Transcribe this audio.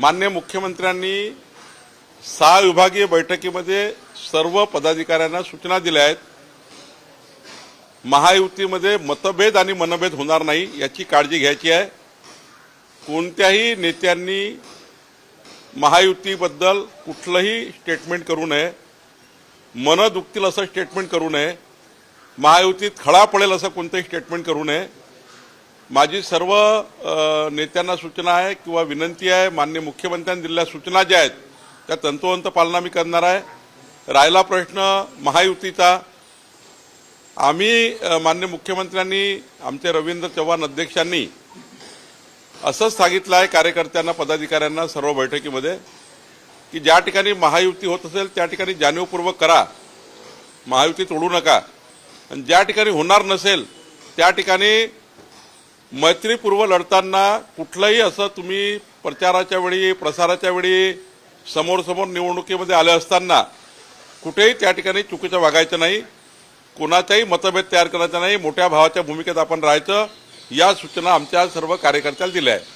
मान्य मुख्यमंत्र्यांनी सहा विभागीय बैठकीमध्ये सर्व पदाधिकाऱ्यांना सूचना दिल्या आहेत. महायुतीमध्ये मतभेद आणि मनभेद होणार नाही याची काळजी घ्यायची आहे. कोणत्याही नेत्यांनी महायुतीबद्दल कुठलंही स्टेटमेंट करू नये. मनं दुखतील असं स्टेटमेंट करू नये. महायुतीत खळा पडेल असं कोणतंही स्टेटमेंट करू नये. माझी सर्व नेत्यांना सूचना आहे किंवा विनंती आहे मान्य मुख्यमंत्र्यांनी दिलेल्या सूचना ज्या आहेत त्या तंतोतंत पालना मी करणार आहे. राहिला प्रश्न महायुतीचा. आम्ही मान्य मुख्यमंत्र्यांनी आमचे रवींद्र चव्हाण अध्यक्षांनी असंच सांगितलं आहे कार्यकर्त्यांना पदाधिकाऱ्यांना सर्व बैठकीमध्ये की ज्या ठिकाणी महायुती होत असेल त्या ठिकाणी जाणीवपूर्वक करा. महायुती तोडू नका. आणि ज्या ठिकाणी होणार नसेल त्या ठिकाणी मैत्रीपूर्व लढताना कुठलंही असं तुम्ही प्रचाराच्या वेळी प्रसाराच्या वेळी समोरसमोर निवडणुकीमध्ये आले असताना कुठेही त्या ठिकाणी चुकीचं वागायचं नाही कोणाचाही मतभेद तयार करायचा नाही मोठ्या भावाच्या भूमिकेत आपण राहायचं या सूचना आमच्या सर्व कार्यकर्त्याला दिल्या आहेत.